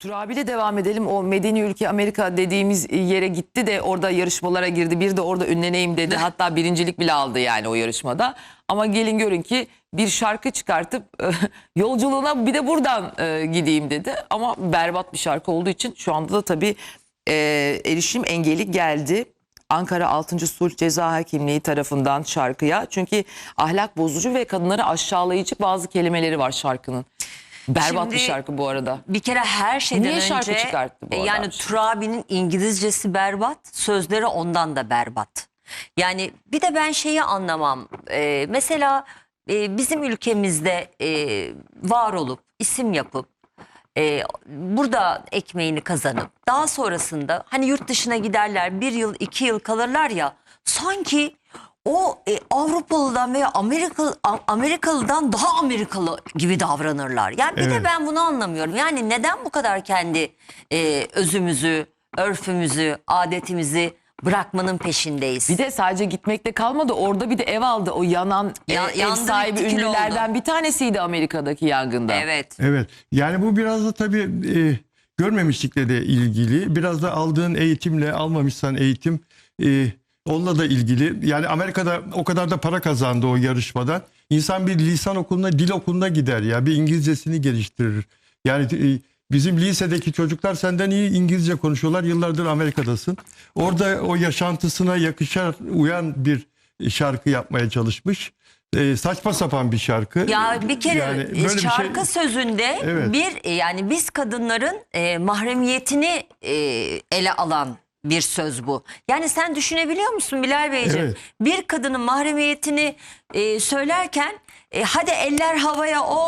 Turabi'yle devam edelim. O medeni ülke Amerika dediğimiz yere gitti de orada yarışmalara girdi. Bir de orada ünleneyim dedi. Hatta birincilik bile aldı yani o yarışmada. Ama gelin görün ki bir şarkı çıkartıp yolculuğuna bir de buradan e, gideyim dedi. Ama berbat bir şarkı olduğu için şu anda da tabii e, erişim engeli geldi. Ankara 6. Sulh Ceza Hakimliği tarafından şarkıya. Çünkü ahlak bozucu ve kadınları aşağılayıcı bazı kelimeleri var şarkının. Berbat bir Şimdi- şarkı bu arada. Bir kere her şeyden Niye önce şarkı çıkarttı bu e, adam yani? Turabi'nin İngilizcesi berbat, sözleri ondan da berbat. Yani bir de ben şeyi anlamam. E, mesela e, bizim ülkemizde e, var olup isim yapıp e, burada ekmeğini kazanıp daha sonrasında hani yurt dışına giderler bir yıl iki yıl kalırlar ya sanki o e, Avrupalıdan veya Amerikalı Amerikalıdan daha Amerikalı gibi davranırlar. Yani bir de Evet. ben bunu anlamıyorum. Yani neden bu kadar kendi e, özümüzü, örfümüzü, adetimizi bırakmanın peşindeyiz? Bir de sadece gitmekte kalmadı. Orada bir de ev aldı. O yanan Ya- ev yandı, sahibi bitti, ünlülerden bir tanesiydi Amerika'daki yangında. evet. Evet. Yani bu biraz da tabii e, görmemişlikle de ilgili. Biraz da aldığın eğitimle almamışsan eğitim e, onunla da ilgili. Yani Amerika'da o kadar da para kazandı o yarışmadan. İnsan bir lisan okuluna, dil okuluna gider ya. Bir İngilizcesini geliştirir. Yani e, bizim lisedeki çocuklar senden iyi İngilizce konuşuyorlar. Yıllardır Amerika'dasın. Orada o yaşantısına yakışar uyan bir şarkı yapmaya çalışmış. E, saçma sapan bir şarkı. Ya bir kere Yani böyle bir şey- şarkı sözünde Evet. bir yani biz kadınların e, mahremiyetini e, ele alan bir söz bu. Yani sen düşünebiliyor musun Bilal Beyciğim? Evet. Bir kadının mahremiyetini e, söylerken e, hadi eller havaya o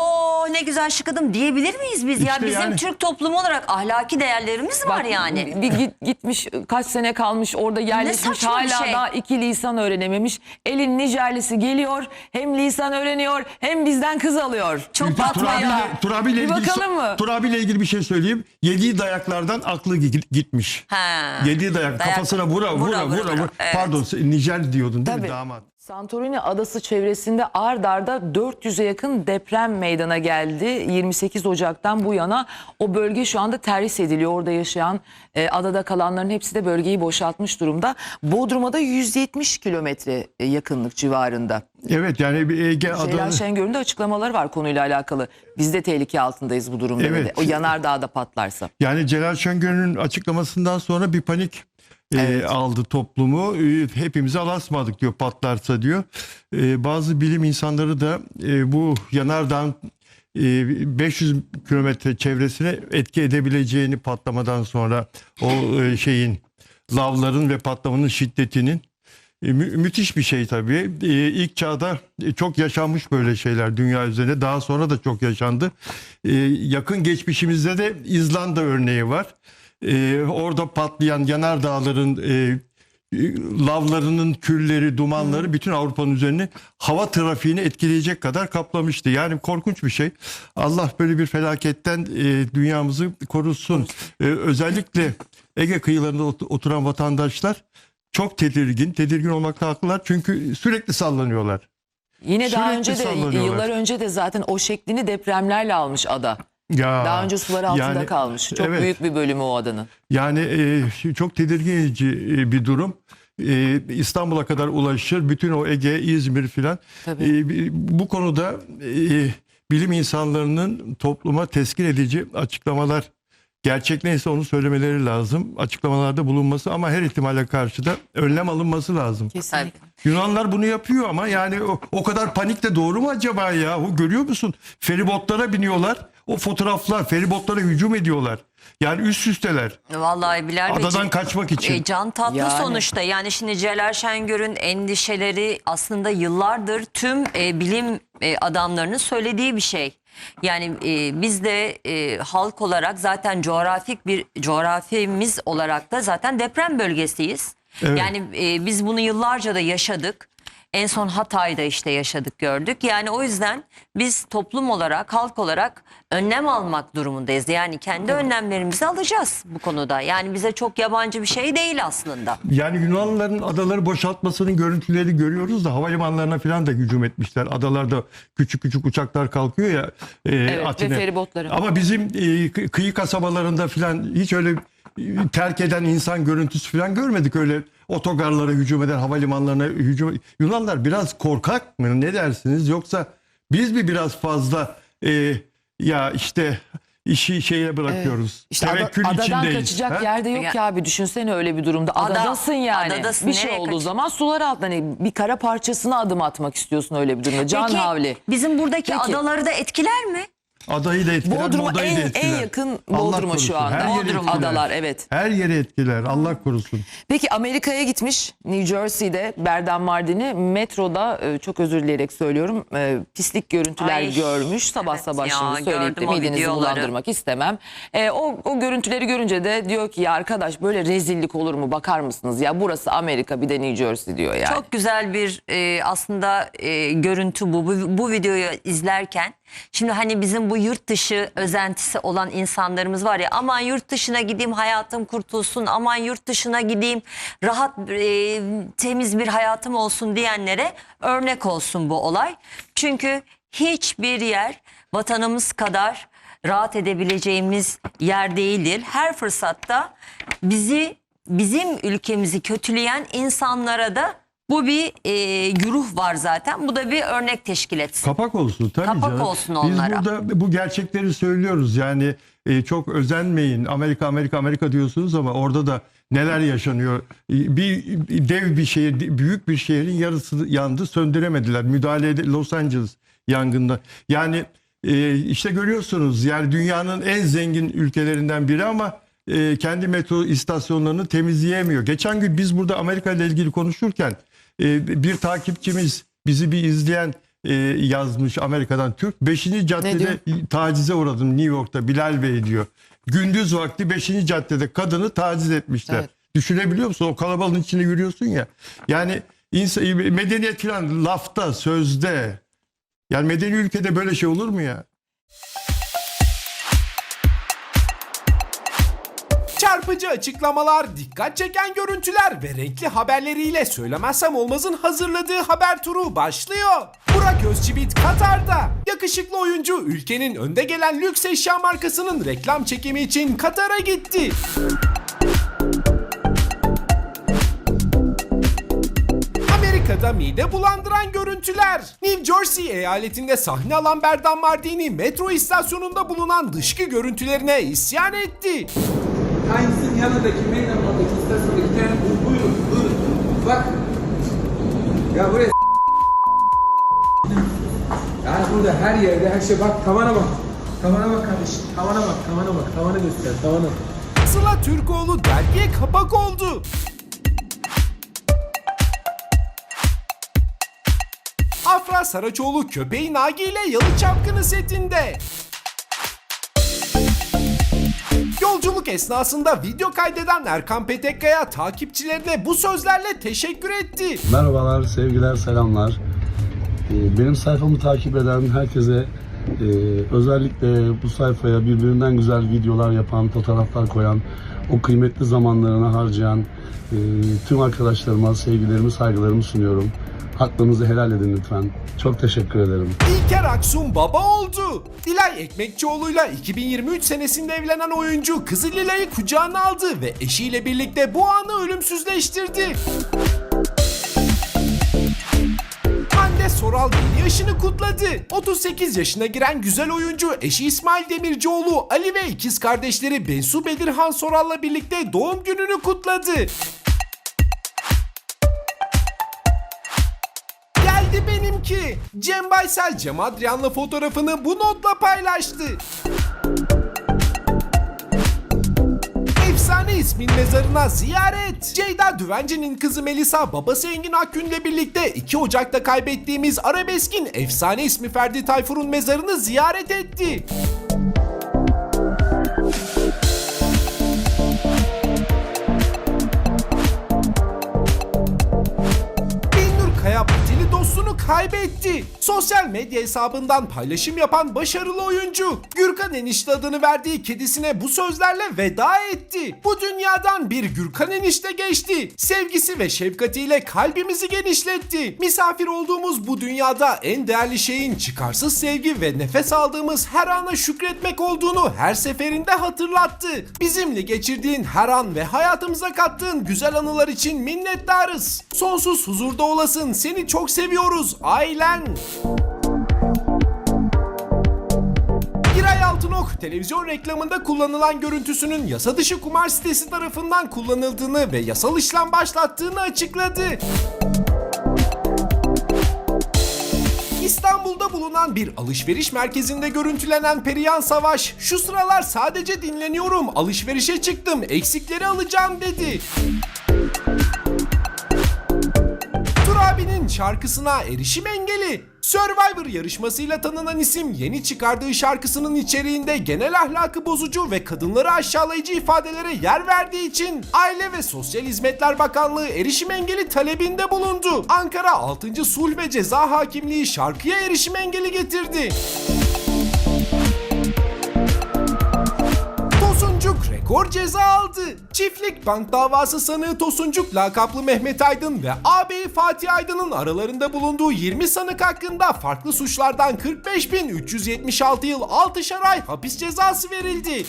ne güzel şıkıdım diyebilir miyiz biz? ya İşte bizim yani- Türk toplumu olarak ahlaki değerlerimiz var Bak, yani. Bir git, gitmiş kaç sene kalmış orada yerleşmiş saçma bir hala şey. daha iki lisan öğrenememiş. Elin Nijerlisi geliyor hem lisan öğreniyor hem bizden kız alıyor. Çok Turabi batmaya. Turabi ile Bir ilgili, bakalım mı? Turabi ile ilgili bir şey söyleyeyim. Yediği dayaklardan aklı gi- gitmiş. Ha. Yediği dayak, Dayak- kafasına vura vura vura. vura, Evet. Pardon Nijer diyordun değil Tabii. mi damat? Santorini adası çevresinde ard arda 400'e yakın deprem meydana geldi. 28 Ocak'tan bu yana o bölge şu anda terhis ediliyor. Orada yaşayan e, adada kalanların hepsi de bölgeyi boşaltmış durumda. Bodrum'a da 170 kilometre e, yakınlık civarında. Evet yani bir Ege Ceylan adalı. Şengör'ün de açıklamaları var konuyla alakalı. Biz de tehlike altındayız bu durumda. Evet. dedi. O yanardağda patlarsa. Yani Celal Şengör'ün açıklamasından sonra bir panik e, Evet. aldı toplumu. E, hepimizi alasmadık diyor patlarsa diyor. E, bazı bilim insanları da e, bu yanardağın e, 500 kilometre çevresine etki edebileceğini patlamadan sonra o e, şeyin lavların ve patlamanın şiddetinin e, mü- müthiş bir şey tabii. E, ilk çağda e, çok yaşanmış böyle şeyler dünya üzerinde. Daha sonra da çok yaşandı. E, yakın geçmişimizde de İzlanda örneği var. E, orada patlayan yanardağların e, lavlarının külleri, dumanları bütün Avrupa'nın üzerine hava trafiğini etkileyecek kadar kaplamıştı. Yani korkunç bir şey. Allah böyle bir felaketten e, dünyamızı korusun. E, özellikle Ege kıyılarında ot- oturan vatandaşlar çok tedirgin. Tedirgin olmakta haklılar çünkü sürekli sallanıyorlar. Yine daha Sürekli önce de yıllar önce de zaten o şeklini depremlerle almış ada. Ya, Daha önce sular altında yani, kalmış. Çok evet. büyük bir bölümü o adanın. Yani e, çok tedirgin edici e, bir durum. E, İstanbul'a kadar ulaşır. Bütün o Ege, İzmir filan. E, bu konuda e, bilim insanlarının topluma teskin edici açıklamalar gerçek neyse onu söylemeleri lazım. Açıklamalarda bulunması ama her ihtimale karşı da önlem alınması lazım. Kesinlikle. Yunanlar bunu yapıyor ama yani o, o kadar panik de doğru mu acaba ya? O görüyor musun? Feribotlara biniyorlar. O fotoğraflar feribotlara hücum ediyorlar. Yani üst üsteler. Vallahi Bilal Adadan Beyciğim, kaçmak için. E, can tatlı Yani. sonuçta. Yani şimdi Celal Şengör'ün endişeleri aslında yıllardır tüm e, bilim e, adamlarının söylediği bir şey. Yani e, biz de e, halk olarak zaten coğrafik bir coğrafimiz olarak da zaten deprem bölgesiyiz. Evet. Yani e, biz bunu yıllarca da yaşadık. En son Hatay'da işte yaşadık gördük. Yani o yüzden biz toplum olarak, halk olarak önlem almak durumundayız. Yani kendi önlemlerimizi alacağız bu konuda. Yani bize çok yabancı bir şey değil aslında. Yani Yunanlıların adaları boşaltmasının görüntüleri görüyoruz da havalimanlarına falan da hücum etmişler. Adalarda küçük küçük uçaklar kalkıyor ya e, ve Atin'e. feribotları. Ama bizim e, kı- kıyı kasabalarında falan hiç öyle terk eden insan görüntüsü falan görmedik. Öyle otogarlara hücum eden havalimanlarına hücum. Yunanlar biraz korkak mı ne dersiniz? Yoksa biz mi biraz fazla e, ya işte işi şeye bırakıyoruz. İşte ada- adadan içindeyiz. kaçacak Ha? yer de yok ki abi. Düşünsene öyle bir durumda. Ada- Adadasın yani. adadasın, bir şey olduğu kaç- zaman sular altında. Hani bir kara parçasına adım atmak istiyorsun öyle bir durumda. Can Peki havli. bizim buradaki Peki. adaları da etkiler mi? Adayı da etkiler, Bodrum'a modayı da en, etkiler. en yakın Allah Bodrum'a korusun. şu anda. Her yeri Bodrum etkiler. adalar evet. Her yeri etkiler. Allah korusun. Peki Amerika'ya gitmiş New Jersey'de Berdan Mardini metroda e, çok özür dileyerek söylüyorum e, pislik görüntüler Ay, görmüş. Sabah evet sabah ya, şimdi söyleyip de gördüm o midenizi videoları. bulandırmak istemem. E, o, o görüntüleri görünce de diyor ki ya arkadaş böyle rezillik olur mu bakar mısınız ya burası Amerika bir de New Jersey diyor yani. Çok güzel bir e, aslında e, görüntü bu. bu. Bu videoyu izlerken şimdi hani bizim bu yurt dışı özentisi olan insanlarımız var ya aman yurt dışına gideyim hayatım kurtulsun aman yurt dışına gideyim rahat e, temiz bir hayatım olsun diyenlere örnek olsun bu olay. Çünkü hiçbir yer vatanımız kadar rahat edebileceğimiz yer değildir. Her fırsatta bizi bizim ülkemizi kötüleyen insanlara da bu bir e, güruh var zaten. Bu da bir örnek teşkil etsin. Kapak olsun tabii Kapak canım. olsun onlara. Biz burada bu gerçekleri söylüyoruz. Yani e, çok özenmeyin. Amerika Amerika Amerika diyorsunuz ama orada da neler yaşanıyor. E, Bir dev bir şehir, büyük bir şehrin yarısı yandı, söndüremediler. Müdahale ed- Los Angeles yangında. Yani e, işte görüyorsunuz yani dünyanın en zengin ülkelerinden biri ama e, kendi metro istasyonlarını temizleyemiyor. Geçen gün biz burada Amerika ile ilgili konuşurken e, bir takipçimiz bizi bir izleyen e, yazmış Amerika'dan Türk. 5. caddede tacize uğradım New York'ta Bilal Bey diyor. Gündüz vakti 5. caddede kadını taciz etmişler. Evet. Düşünebiliyor musun? O kalabalığın içinde yürüyorsun ya. Yani insan, medeniyet falan lafta, sözde. Yani medeni ülkede böyle şey olur mu ya? Çarpıcı açıklamalar, dikkat çeken görüntüler ve renkli haberleriyle söylemezsem olmazın hazırladığı haber turu başlıyor. Burak Özçivit Katar'da. Yakışıklı oyuncu ülkenin önde gelen lüks eşya markasının reklam çekimi için Katar'a gitti. Amerika'da mide bulandıran görüntüler. New Jersey eyaletinde sahne alan Berdan Mardini metro istasyonunda bulunan dışkı görüntülerine isyan etti. Aynısının yanındaki meydanlardaki istasyondaki tane bu. Buyurun, buyurun. Bak. Ya buraya Yani burada her yerde her şey bak tavana bak. Tavana bak kardeşim. Tavana bak, tavana bak. Tavana göster, tavana. Sıla Türkoğlu dergiye kapak oldu. Afra Saraçoğlu köpeği Nagi ile Yalı Çapkını setinde. Esnasında video kaydeden Erkan Petekkaya takipçilerine bu sözlerle teşekkür etti. Merhabalar, sevgiler, selamlar. Ee, Benim sayfamı takip eden herkese e, özellikle bu sayfaya birbirinden güzel videolar yapan, fotoğraflar koyan, o kıymetli zamanlarını harcayan e, tüm arkadaşlarıma sevgilerimi, saygılarımı sunuyorum. Haklarınızı helal edin lütfen. Çok teşekkür ederim. İlker Aksun baba oldu. Dilay Ekmekçioğlu'yla 2023 senesinde evlenen oyuncu kızı Lilay'ı kucağına aldı ve eşiyle birlikte bu anı ölümsüzleştirdi. Soral yeni yaşını kutladı. 38 yaşına giren güzel oyuncu eşi İsmail Demircioğlu, Ali ve ikiz kardeşleri Bensu Bedirhan Soral'la birlikte doğum gününü kutladı. Cem Baysel Cem Adrian'la fotoğrafını bu notla paylaştı. Efsane ismin mezarına ziyaret. Ceyda Düvenci'nin kızı Melisa babası Engin Akgün'le birlikte 2 Ocak'ta kaybettiğimiz Arabesk'in efsane ismi Ferdi Tayfur'un mezarını ziyaret etti. Binnur Kaya Patili Sosyal medya hesabından paylaşım yapan başarılı oyuncu Gürkan Enişte adını verdiği kedisine bu sözlerle veda etti. Bu dünyadan bir Gürkan Enişte geçti. Sevgisi ve şefkatiyle kalbimizi genişletti. Misafir olduğumuz bu dünyada en değerli şeyin çıkarsız sevgi ve nefes aldığımız her ana şükretmek olduğunu her seferinde hatırlattı. Bizimle geçirdiğin her an ve hayatımıza kattığın güzel anılar için minnettarız. Sonsuz huzurda olasın. Seni çok seviyoruz ailen. Giray Altınok televizyon reklamında kullanılan görüntüsünün yasa dışı kumar sitesi tarafından kullanıldığını ve yasal işlem başlattığını açıkladı. İstanbul'da bulunan bir alışveriş merkezinde görüntülenen Perihan Savaş, şu sıralar sadece dinleniyorum, alışverişe çıktım, eksikleri alacağım dedi. Abinin şarkısına erişim engeli. Survivor yarışmasıyla tanınan isim yeni çıkardığı şarkısının içeriğinde genel ahlakı bozucu ve kadınları aşağılayıcı ifadelere yer verdiği için Aile ve Sosyal Hizmetler Bakanlığı erişim engeli talebinde bulundu. Ankara 6. Sulh ve Ceza Hakimliği şarkıya erişim engeli getirdi. Rekor ceza aldı. Çiftlik bank davası sanığı Tosuncuk lakaplı Mehmet Aydın ve ağabeyi Fatih Aydın'ın aralarında bulunduğu 20 sanık hakkında farklı suçlardan 45.376 yıl 6'şar ay hapis cezası verildi.